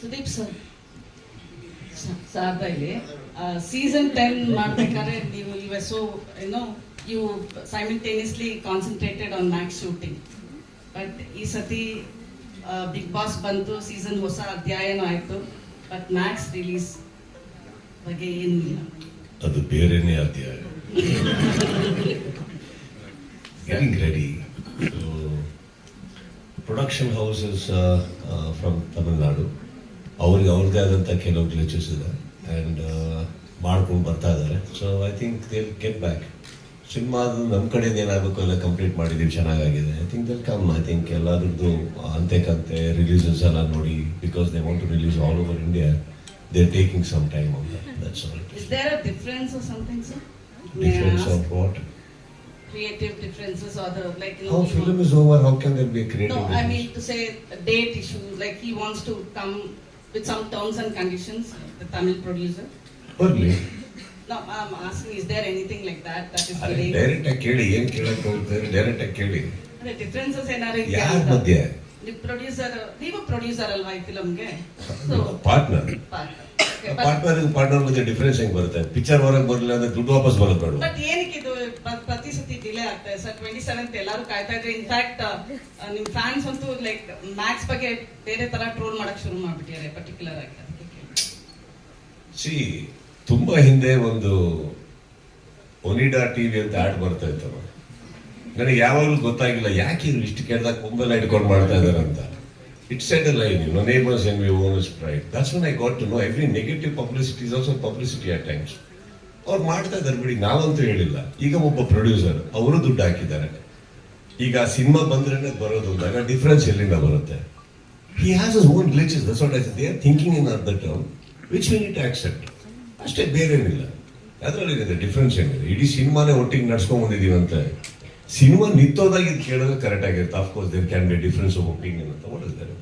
Sudeep sir. ಸಾರ್ದಲ್ಲಿ season ten ಮಾಡ್ಬೇಕಾದ್ರೆ ನೀವು ಯು ಸೊ ಏನೋ you simultaneously concentrated on Max shooting but ಈ ಸತಿ ಬಿಗ್ ಬಾಸ್ ಬಂತು ಸೀಸನ್ ಹೊಸ ಅಧ್ಯಾಯನೂ ಆಯಿತು ಬಟ್ ಮ್ಯಾಕ್ಸ್ ರಿಲೀಸ್ ಬಗ್ಗೆ ಏನಿಲ್ಲ. ಅದು ಬೇರೆನೇ ಅಧ್ಯಾಯ. Gang ready production houses from Tamil Nadu ಅವ್ರಿಗೆ ಅವ್ರದ್ದೇ ಆದಂಥ ಕೆಲವು ಗ್ಲಿಚಸ್ ಇದೆ. ಆ್ಯಂಡ್ ಮಾಡ್ಕೊಂಡು ಬರ್ತಾ ಇದ್ದಾರೆ. So I think they get back ಸಿನಿಮಾದು ನಮ್ಮ ಕಡೆಯಿಂದ ಏನಾಗಬೇಕು ಎಲ್ಲ ಕಂಪ್ಲೀಟ್ ಮಾಡಿದ್ದೀವಿ ಚೆನ್ನಾಗಾಗಿದೆ. I think that'll come I think ಎಲ್ಲದ್ರದ್ದು ಅಂತೆ ಕಂತೆ ರಿಲೀಸಸ್ ಎಲ್ಲ ನೋಡಿ because they want to release all over India they are taking some time and that's all is there a difference or something sir Difference of what? creative differences or the like you know How film is over, how can there be a creative no i mean to say date issue like he wants to come with some terms and conditions the tamil producer. ಬರ್ಲಿ no i'm asking is there anything like that that is are delaying direct ಆಗಿ ಕೇಳಿ ಏನ್ ಕೇಳಕ್ ಹೋಗ್ತಾರೆ direct ಆಗಿ ಕೇಳಿ. ಅದೇ differences ಏನಾದ್ರು ಯಾರ ಮಧ್ಯೆ? ನೀವು ಪ್ರೊಡ್ಯೂಸರ್ ನೀವು ಪ್ರೊಡ್ಯೂಸರ್ ಅಲ್ವಾ ಈ ಫಿಲಮ್ಗೆ so partner but partner partner ಮಧ್ಯೆ ಡಿಫರೆನ್ಸ್ ಹೆಂಗ್ ಬರುತ್ತೆ? ಪಿಕ್ಚರ್ ಹೊರಗೆ ಬರಲಿಲ್ಲ ಅಂದ್ರೆ ದುಡ್ಡು ವಾಪಸ್ ಬೇಡ. ಬಟ್ ಏನಕ್ಕೆ ಇದು ಪ್ರ- ಪ್ರತಿ ಸತಿ ಡಿಲೇ ಆಗ್ತಾ ಇದೆ. ಸರ್ ಟ್ವೆಂಟಿ ಸೆವೆಂತ್ ಎಲ್ಲರೂ ಕಾಯ್ತಾ ಇದ್ರೆ ಇನ್ಫ್ಯಾಕ್ಟ್ ನಿಮ್ ಫ್ಯಾನ್ಸ್ ಅಂತೂ ಲೈಕ್ ಮ್ಯಾಕ್ಸ್ ಬಗ್ಗೆ ಬೇರೆ ತರ ಟ್ರೋಲ್ ಮಾಡಕ್ ಶುರು ಮಾಡ್ಬಿಟ್ಟಿದ್ದಾರೆ ಪರ್ಟಿಕ್ಯುಲರ್ ಆಗಿ. ಸಿ ತುಂಬಾ ಹಿಂದೆ ಒಂದು ಒನಿಡಾ ಟಿವಿ ಅಂತ ಆಡ್ ಬರ್ತಾ ಇತ್ತು ನನಗೆ ಯಾವಾಗಲೂ ಗೊತ್ತಾಗಿಲ್ಲ, ಯಾಕೆ ಇವ್ರು ಇಷ್ಟು ಕೇಳಿದಾಗ ಕೊಂಬೆಲ್ಲ ಇಟ್ಕೊಂಡು ಮಾಡ್ತಾ ಇದಾರೆ ಅಂತ. It's a line no neighbours and we own pride that's one I got to know every negative publicity is also publicity at times ಅವ್ರು ಮಾಡ್ತಾ ಇದ್ದಾರೆ ಬಿಡಿ, ನಾವಂತೂ ಹೇಳಿಲ್ಲ. ಈಗ ಒಬ್ಬ ಪ್ರೊಡ್ಯೂಸರ್ ಅವರು ದುಡ್ಡು ಹಾಕಿದ್ದಾರೆ. ಈಗ ಸಿನಿಮಾ ಬಂದ್ರೆ ಬರೋದು ಅಂದಾಗ ಡಿಫ್ರೆನ್ಸ್ ಎಲ್ಲಿಂದ ಬರುತ್ತೆ? He has his own glitches that's what I they are thinking in our the term which we need accept ಅಷ್ಟೇ ಬೇರೆ ಏನಿಲ್ಲ ಅದರಲ್ಲಿ ಏನಿದೆ ಡಿಫ್ರೆನ್ಸ್ ಏನಿದೆ? ಇಡೀ ಸಿನಿಮಾನೇ ಒಟ್ಟಿಗೆ ನಡ್ಸ್ಕೊಂಡ್ ಬಂದಿದ್ದೀವಿ ಅಂತ ಸಿನಿಮಾ ನಿಂತೋದಾಗಿ ಇದು ಕೇಳೋದು ಕರೆಕ್ಟ್ ಆಗಿರುತ್ತೆ of course there can be difference of opinion ಅಂತ. What is there